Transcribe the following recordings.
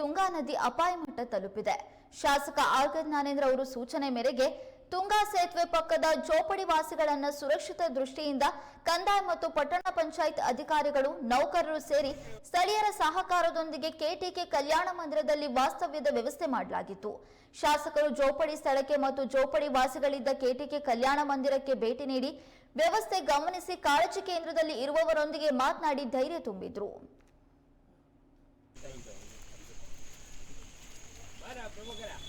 ತುಂಗಾ ನದಿ ಅಪಾಯ ಮಟ್ಟ ತಲುಪಿದೆ. ಶಾಸಕ ಆರ್ ಜ್ಞಾನೇಂದ್ರ ಅವರು ಸೂಚನೆ ಮೇರೆಗೆ ತುಂಗಾ ಸೇತುವೆ ಪಕ್ಕದ ಜೋಪಡಿ ವಾಸಿಗಳನ್ನ ಸುರಕ್ಷಿತ ದೃಷ್ಟಿಯಿಂದ ಕಂದಾಯ ಮತ್ತು ಪಟ್ಟಣ ಪಂಚಾಯತ್ ಅಧಿಕಾರಿಗಳು, ನೌಕರರು ಸೇರಿ ಸ್ಥಳೀಯರ ಸಹಕಾರದೊಂದಿಗೆ ಕೆಟಿಕೆ ಕಲ್ಯಾಣ ಮಂದಿರದಲ್ಲಿ ವಾಸ್ತವ್ಯದ ವ್ಯವಸ್ಥೆ ಮಾಡಲಾಗಿತ್ತು. ಶಾಸಕರು ಜೋಪಡಿ ಸ್ಥಳಕ್ಕೆ ಮತ್ತು ಜೋಪಡಿ ವಾಸಿಗಳಿದ್ದ ಕೆಟಿಕೆ ಕಲ್ಯಾಣ ಮಂದಿರಕ್ಕೆ ಭೇಟಿ ನೀಡಿ ವ್ಯವಸ್ಥೆ ಗಮನಿಸಿ ಕಾಳಜಿ ಕೇಂದ್ರದಲ್ಲಿ ಇರುವವರೊಂದಿಗೆ ಮಾತನಾಡಿ ಧೈರ್ಯ ತುಂಬಿದ್ರು. બરાબર વગેરા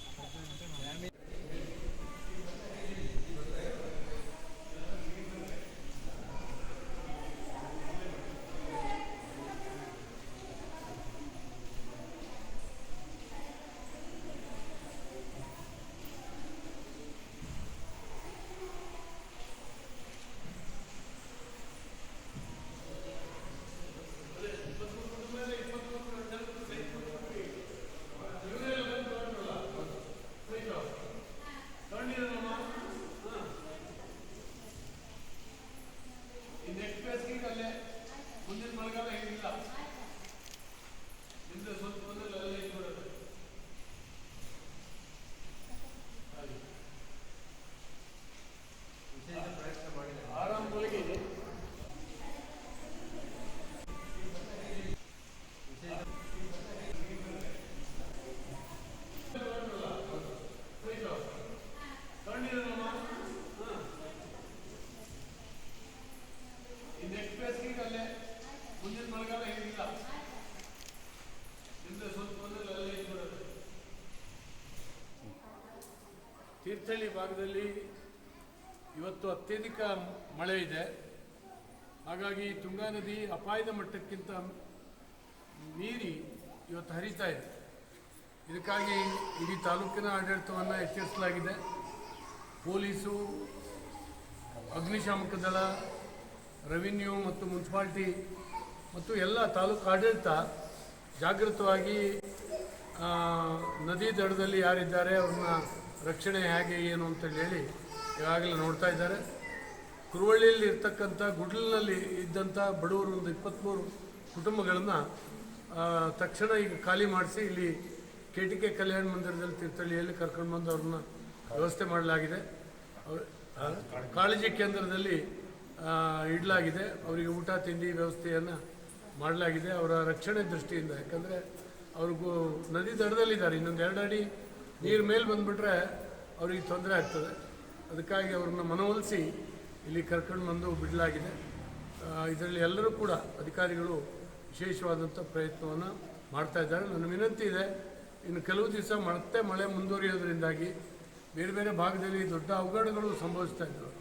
ಅಲ್ಲೇ ಮುಂದಿನ ಮಳೆಗಾಲ ತೀರ್ಥಹಳ್ಳಿ ಭಾಗದಲ್ಲಿ ಇವತ್ತು ಅತ್ಯಧಿಕ ಮಳೆ ಇದೆ. ಹಾಗಾಗಿ ತುಂಗಾ ನದಿ ಅಪಾಯದ ಮಟ್ಟಕ್ಕಿಂತ ಮೀರಿ ಇವತ್ತು ಹರಿತಾ ಇದೆ. ಇದಕ್ಕಾಗಿ ಇಡೀ ತಾಲೂಕಿನ ಆಡಳಿತವನ್ನು ಎಚ್ಚರಿಸಲಾಗಿದೆ. ಪೊಲೀಸು, ಅಗ್ನಿಶಾಮಕ ದಳ ರೆವಿನ್ಯೂ ಮತ್ತು ಮುನ್ಸಿಪಾಲ್ಟಿ ಮತ್ತು ಎಲ್ಲ ತಾಲೂಕು ಆಡಳಿತ ಜಾಗೃತವಾಗಿ ನದಿ ದಡದಲ್ಲಿ ಯಾರಿದ್ದಾರೆ, ಅವ್ರನ್ನ ರಕ್ಷಣೆ ಹೇಗೆ, ಏನು ಅಂತೇಳಿ ಹೇಳಿ ಈಗಾಗಲೇ ನೋಡ್ತಾ ಇದ್ದಾರೆ. ಕುರುವಳ್ಳಿಯಲ್ಲಿ ಇರ್ತಕ್ಕಂಥ ಗುಡ್ಲಿನಲ್ಲಿ ಇದ್ದಂಥ ಬಡವರು ಒಂದು ಇಪ್ಪತ್ತ್ಮೂರು ಕುಟುಂಬಗಳನ್ನು ತಕ್ಷಣ ಈಗ ಖಾಲಿ ಮಾಡಿಸಿ ಇಲ್ಲಿ ಕೆ ಟಿ ಕೆ ಕಲ್ಯಾಣ ಮಂದಿರದಲ್ಲಿ ತೀರ್ಥಹಳ್ಳಿಯಲ್ಲಿ ಕರ್ಕೊಂಡು ಬಂದು ಅವ್ರನ್ನ ವ್ಯವಸ್ಥೆ ಮಾಡಲಾಗಿದೆ. ಅವರು ಕಾಳಜಿ ಕೇಂದ್ರದಲ್ಲಿ ಇಡಲಾಗಿದೆ. ಅವರಿಗೆ ಊಟ, ತಿಂಡಿ ವ್ಯವಸ್ಥೆಯನ್ನು ಮಾಡಲಾಗಿದೆ ಅವರ ರಕ್ಷಣೆ ದೃಷ್ಟಿಯಿಂದ. ಯಾಕಂದರೆ ಅವ್ರಿಗೂ ನದಿ ದಡದಲ್ಲಿದ್ದಾರೆ. ಇನ್ನೊಂದು ಎರಡು ಅಡಿ ನೀರು ಮೇಲೆ ಬಂದುಬಿಟ್ರೆ ಅವ್ರಿಗೆ ತೊಂದರೆ ಆಗ್ತದೆ. ಅದಕ್ಕಾಗಿ ಅವ್ರನ್ನ ಮನವೊಲಿಸಿ ಇಲ್ಲಿ ಕರ್ಕೊಂಡು ಬಂದು ಬಿಡಲಾಗಿದೆ. ಇದರಲ್ಲಿ ಎಲ್ಲರೂ ಕೂಡ ಅಧಿಕಾರಿಗಳು ವಿಶೇಷವಾದಂಥ ಪ್ರಯತ್ನವನ್ನು ಮಾಡ್ತಾ ಇದ್ದಾರೆ. ನನ್ನ ವಿನಂತಿ ಇದೆ, ಇನ್ನು ಕೆಲವು ದಿವಸ ಮತ್ತೆ ಮಳೆ ಮುಂದುವರಿಯೋದ್ರಿಂದಾಗಿ ಬೇರೆ ಬೇರೆ ಭಾಗದಲ್ಲಿ ದೊಡ್ಡ ಅವಘಡಗಳು ಸಂಭವಿಸ್ತಾ ಇದ್ದವು.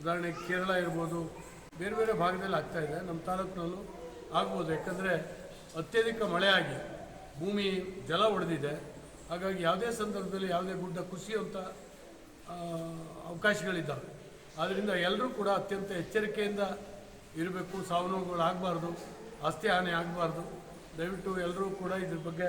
ಉದಾಹರಣೆಗೆ ಕೇರಳ ಇರ್ಬೋದು, ಬೇರೆ ಬೇರೆ ಭಾಗದಲ್ಲಿ ಇದೆ, ನಮ್ಮ ತಾಲೂಕಿನಲ್ಲೂ ಆಗ್ಬೋದು. ಯಾಕಂದರೆ ಅತ್ಯಧಿಕ ಮಳೆ ಆಗಿ ಭೂಮಿ ಜಲ ಒಡೆದಿದೆ. ಹಾಗಾಗಿ ಯಾವುದೇ ಸಂದರ್ಭದಲ್ಲಿ ಯಾವುದೇ ಗುಡ್ಡ ಕುಸಿಯುವಂಥ ಅವಕಾಶಗಳಿದ್ದ ಅವಕಾಶಗಳಿದ್ದಾವೆ. ಆದ್ದರಿಂದ ಎಲ್ಲರೂ ಕೂಡ ಅತ್ಯಂತ ಎಚ್ಚರಿಕೆಯಿಂದ ಇರಬೇಕು. ಸಾವು ನೋವುಗಳು ಆಗಬಾರ್ದು ಆಸ್ತಿ ಹಾನಿ ಆಗಬಾರ್ದು. ದಯವಿಟ್ಟು ಎಲ್ಲರೂ ಕೂಡ ಇದ್ರ ಬಗ್ಗೆ